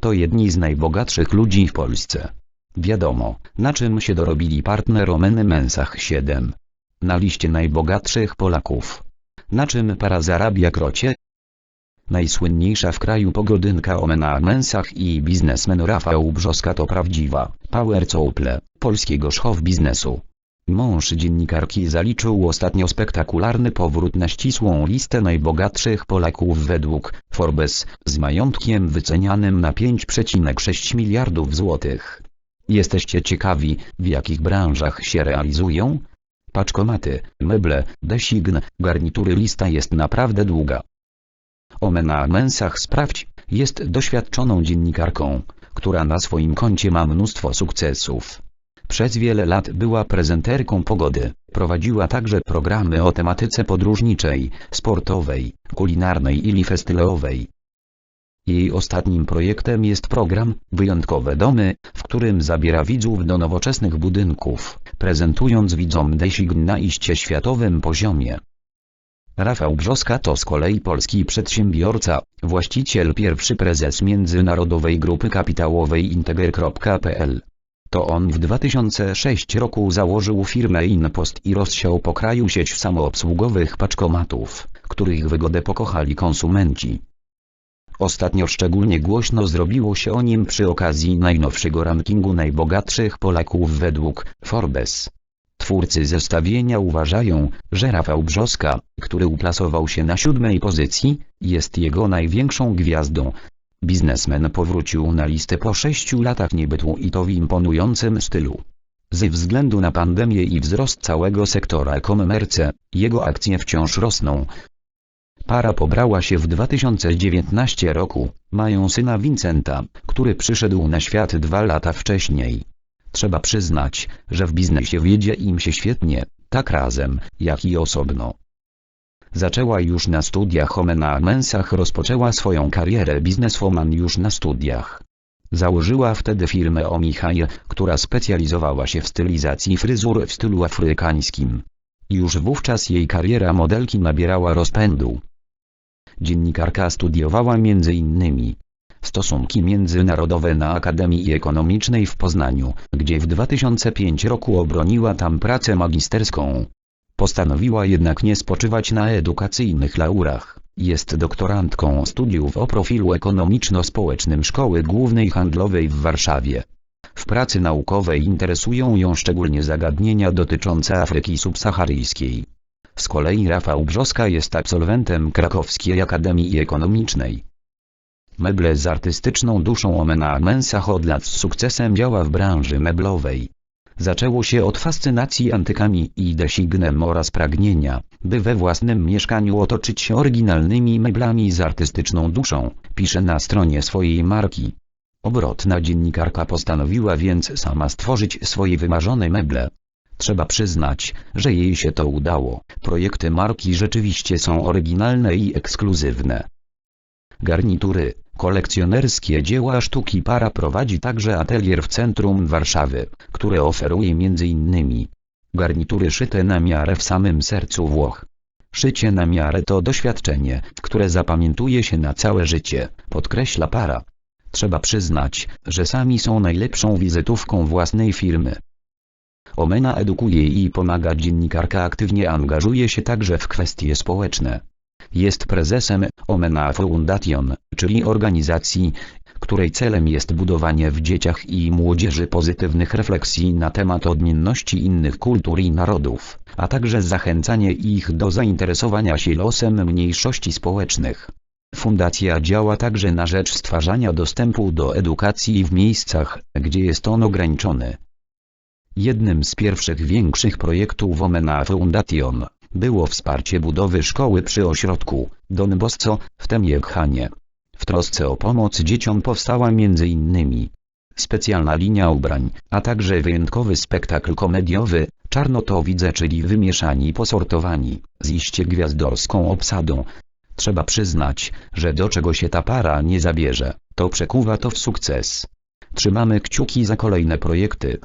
To jedni z najbogatszych ludzi w Polsce. Wiadomo, na czym się dorobili partner Omeny Mensach 7. Na liście najbogatszych Polaków. Na czym para zarabia krocie? Najsłynniejsza w kraju pogodynka Omena Mensach i biznesmen Rafał Brzoska to prawdziwa power couple polskiego show biznesu. Mąż dziennikarki zaliczył ostatnio spektakularny powrót na ścisłą listę najbogatszych Polaków według Forbes, z majątkiem wycenianym na 5,6 miliardów złotych. Jesteście ciekawi, w jakich branżach się realizują? Paczkomaty, meble, design, garnitury lista jest naprawdę długa. Omena Mensach sprawdź, jest doświadczoną dziennikarką, która na swoim koncie ma mnóstwo sukcesów. Przez wiele lat była prezenterką pogody, prowadziła także programy o tematyce podróżniczej, sportowej, kulinarnej i festyleowej. Jej ostatnim projektem jest program Wyjątkowe Domy, w którym zabiera widzów do nowoczesnych budynków, prezentując widzom design na iście światowym poziomie. Rafał Brzoska to z kolei polski przedsiębiorca, właściciel pierwszy prezes międzynarodowej grupy kapitałowej Integer.pl. To on w 2006 roku założył firmę Inpost i rozsiał po kraju sieć samoobsługowych paczkomatów, których wygodę pokochali konsumenci. Ostatnio szczególnie głośno zrobiło się o nim przy okazji najnowszego rankingu najbogatszych Polaków według Forbes. Twórcy zestawienia uważają, że Rafał Brzoska, który uplasował się na siódmej pozycji, jest jego największą gwiazdą. Biznesmen powrócił na listę po sześciu latach niebytu i to w imponującym stylu. Ze względu na pandemię i wzrost całego sektora e-commerce, jego akcje wciąż rosną. Para pobrała się w 2019 roku, mają syna Vincenta, który przyszedł na świat dwa lata wcześniej. Trzeba przyznać, że w biznesie wiedzie im się świetnie, tak razem, jak i osobno. Zaczęła już na studiach Omena Mensach rozpoczęła swoją karierę bizneswoman już na studiach. Założyła wtedy firmę Omihaj, która specjalizowała się w stylizacji fryzur w stylu afrykańskim. Już wówczas jej kariera modelki nabierała rozpędu. Dziennikarka studiowała m.in. stosunki międzynarodowe na Akademii Ekonomicznej w Poznaniu, gdzie w 2005 roku obroniła tam pracę magisterską. Postanowiła jednak nie spoczywać na edukacyjnych laurach. Jest doktorantką studiów o profilu ekonomiczno-społecznym Szkoły Głównej Handlowej w Warszawie. W pracy naukowej interesują ją szczególnie zagadnienia dotyczące Afryki subsaharyjskiej. Z kolei Rafał Brzoska jest absolwentem Krakowskiej Akademii Ekonomicznej. Meble z artystyczną duszą Omena Mensach od lat z sukcesem działa w branży meblowej. Zaczęło się od fascynacji antykami i designem oraz pragnienia, by we własnym mieszkaniu otoczyć się oryginalnymi meblami z artystyczną duszą, pisze na stronie swojej marki. Obrotna dziennikarka postanowiła więc sama stworzyć swoje wymarzone meble. Trzeba przyznać, że jej się to udało. Projekty marki rzeczywiście są oryginalne i ekskluzywne. Garnitury, kolekcjonerskie dzieła sztuki para prowadzi także atelier w centrum Warszawy, które oferuje m.in. garnitury szyte na miarę w samym sercu Włoch. Szycie na miarę to doświadczenie, które zapamiętuje się na całe życie, podkreśla para. Trzeba przyznać, że sami są najlepszą wizytówką własnej firmy. Omena edukuje i pomaga dziennikarka aktywnie angażuje się także w kwestie społeczne. Jest prezesem Omena Foundation, czyli organizacji, której celem jest budowanie w dzieciach i młodzieży pozytywnych refleksji na temat odmienności innych kultur i narodów, a także zachęcanie ich do zainteresowania się losem mniejszości społecznych. Fundacja działa także na rzecz stwarzania dostępu do edukacji w miejscach, gdzie jest on ograniczony. Jednym z pierwszych większych projektów Omena Foundation było wsparcie budowy szkoły przy ośrodku Don Bosco w Temiekhanie. W trosce o pomoc dzieciom powstała m.in. specjalna linia ubrań, a także wyjątkowy spektakl komediowy Czarno to widzę, czyli wymieszani posortowani, z iście gwiazdorską obsadą. Trzeba przyznać, że do czego się ta para nie zabierze, to przekuwa to w sukces. Trzymamy kciuki za kolejne projekty.